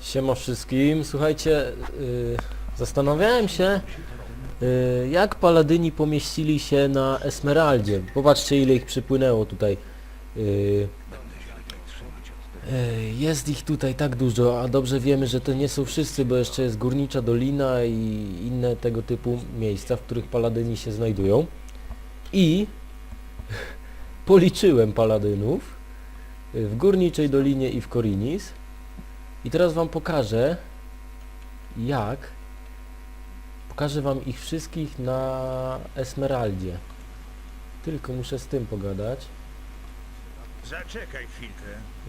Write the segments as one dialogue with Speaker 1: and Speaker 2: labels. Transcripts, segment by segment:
Speaker 1: Siema wszystkim. Słuchajcie, yy, zastanawiałem się, yy, jak paladyni pomieścili się na Esmeraldzie. Popatrzcie ile ich przypłynęło tutaj. Yy, yy, jest ich tutaj tak dużo, a dobrze wiemy, że to nie są wszyscy, bo jeszcze jest Górnicza Dolina i inne tego typu miejsca, w których paladyni się znajdują. I policzyłem paladynów yy, w Górniczej Dolinie i w Korinis. I teraz wam pokażę, jak pokażę wam ich wszystkich na Esmeraldzie. Tylko muszę z tym pogadać.
Speaker 2: Zaczekaj chwilkę.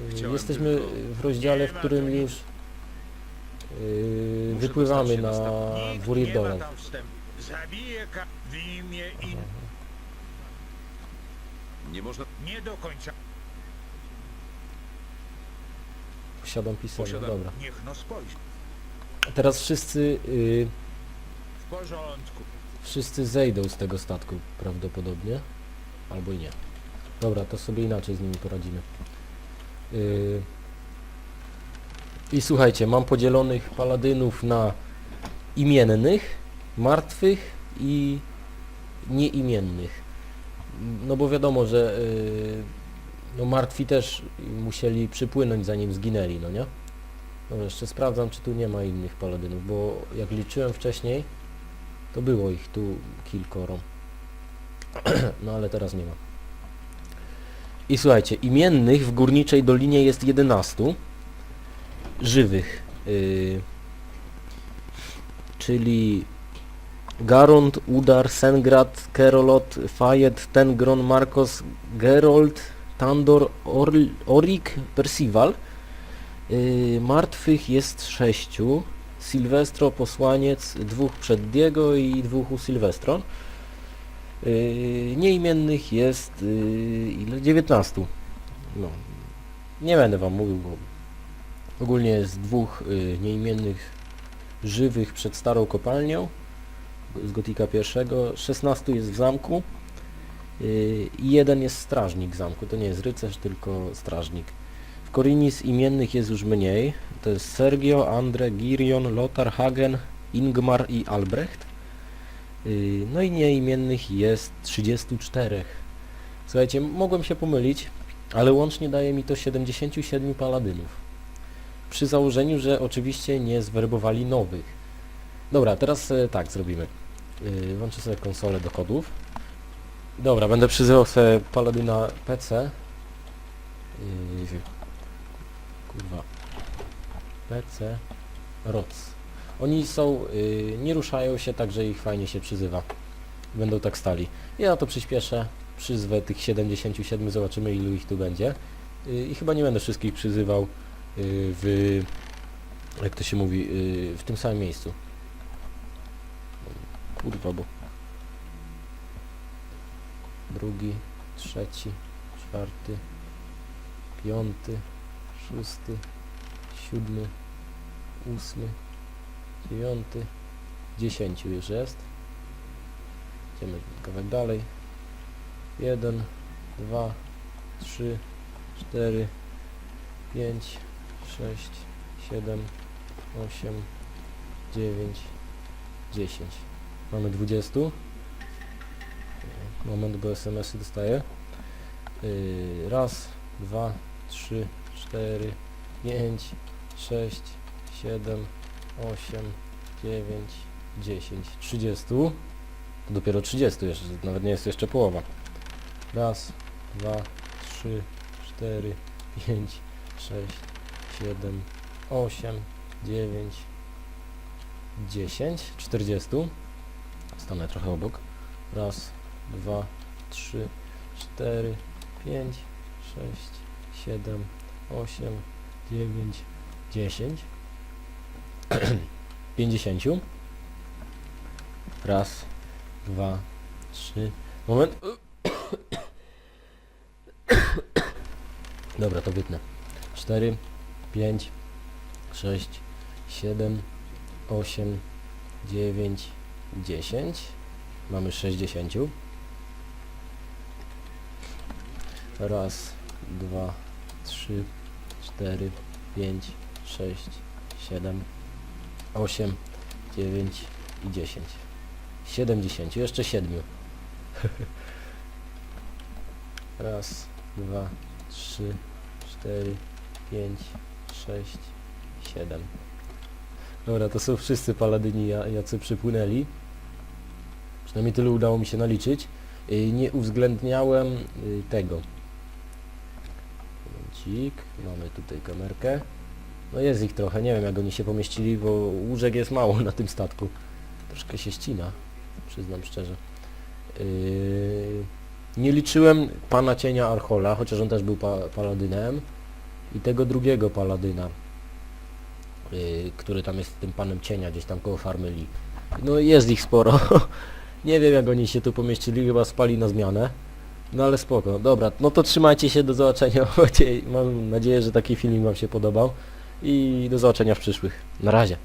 Speaker 1: Yy,
Speaker 2: Chciałem
Speaker 1: Jesteśmy
Speaker 2: tylko-
Speaker 1: w rozdziale, w
Speaker 2: Nie ma
Speaker 1: którym
Speaker 2: nic.
Speaker 1: już yy,
Speaker 2: Muszę
Speaker 1: wypływamy
Speaker 2: dostać się
Speaker 1: na
Speaker 2: dostęp. Nikt
Speaker 1: Wurirdole.
Speaker 2: Nie ma tam wstępu. Zabiję ka... w imię in...
Speaker 3: Nie można...
Speaker 2: Nie do końca.
Speaker 1: Posiadam pisanie,
Speaker 3: Posiadam.
Speaker 1: dobra.
Speaker 2: Niech no spojrzy.
Speaker 1: Teraz wszyscy, yy,
Speaker 2: W porządku.
Speaker 1: wszyscy zejdą z tego statku prawdopodobnie. Albo i nie. Dobra, to sobie inaczej z nimi poradzimy. Yy, I słuchajcie, mam podzielonych paladynów na imiennych, martwych i nieimiennych. No bo wiadomo, że yy, no martwi też musieli przypłynąć zanim zginęli, no nie? Dobra, jeszcze sprawdzam, czy tu nie ma innych paladynów, bo jak liczyłem wcześniej, to było ich tu kilkoro. no ale teraz nie ma. I słuchajcie, imiennych w Górniczej Dolinie jest 11. Żywych. Yy, czyli Garund, Udar, Sengrad, Kerolot, Fayed, Tengron, Marcos, Gerold, Tandor, Or Percival. Yy, martwych jest sześciu. Sylwestro, posłaniec, dwóch przed Diego i dwóch u Sylwestro. Yy, nieimiennych jest yy, ile? 19. No. Nie będę wam mówił, bo ogólnie jest dwóch yy, nieimiennych żywych przed starą kopalnią z Gotika pierwszego. 16 jest w zamku i jeden jest strażnik zamku. To nie jest rycerz, tylko strażnik. W Korinis imiennych jest już mniej. To jest Sergio, Andre, Girion, Lothar, Hagen, Ingmar i Albrecht. Yy, No i nieimiennych jest 34. Słuchajcie, mogłem się pomylić, ale łącznie daje mi to 77 paladynów. Przy założeniu, że oczywiście nie zwerbowali nowych. Dobra, teraz e, tak zrobimy. Yy, Włączę sobie konsolę do kodów. Dobra, będę przyzywał sobie paladyna PC. Yy, kurwa. PC ROC. Oni są, yy, nie ruszają się, także ich fajnie się przyzywa. Będą tak stali. Ja to przyspieszę, przyzwę tych 77, zobaczymy ilu ich tu będzie. Yy, I chyba nie będę wszystkich przyzywał yy, w, jak to się mówi, yy, w tym samym miejscu. Kurwa, bo drugi, trzeci, czwarty, piąty, szósty, siódmy, ósmy, dziewiąty, dziesięciu już jest. Idziemy kawałek dalej. Jeden, dwa, trzy, cztery, pięć, sześć, siedem, osiem, dziewięć, dziesięć. Mamy dwudziestu. Moment, bo SMS-y dostaję. Yy, raz, dwa, trzy, cztery, pięć, sześć, siedem, osiem, dziewięć, dziesięć, trzydziestu. To dopiero 30 jeszcze, nawet nie jest jeszcze połowa. Raz, dwa, trzy, cztery, pięć, sześć, siedem, osiem, dziewięć, dziesięć, czterdziestu. Stanę trochę obok. Raz, dwa, trzy, cztery, pięć, sześć, siedem, osiem, dziewięć, dziesięć. Pięćdziesięciu. Raz, dwa, trzy. Moment. Dobra, to wytnę. Cztery, pięć, sześć, siedem, osiem, dziewięć, dziesięć. Mamy sześćdziesięciu. Raz, dwa, trzy, cztery, pięć, 6, 7, 8, 9 i 10. 70, jeszcze 7. Raz, dwa, trzy, cztery, pięć, sześć, siedem. Dobra, to są wszyscy paladyni, ja- jacy przypłynęli. Przynajmniej tyle udało mi się naliczyć. Y, Nie uwzględniałem y, tego. Mamy tutaj kamerkę. No jest ich trochę, nie wiem jak oni się pomieścili, bo łóżek jest mało na tym statku. Troszkę się ścina, przyznam szczerze. Yy, nie liczyłem pana cienia Archola, chociaż on też był pa paladynem. I tego drugiego paladyna, yy, który tam jest tym panem cienia, gdzieś tam koło farmy Lee. No jest ich sporo. nie wiem jak oni się tu pomieścili, chyba spali na zmianę. No ale spoko, dobra, no to trzymajcie się, do zobaczenia. Mam nadzieję, że taki filmik wam się podobał. I do zobaczenia w przyszłych. Na razie.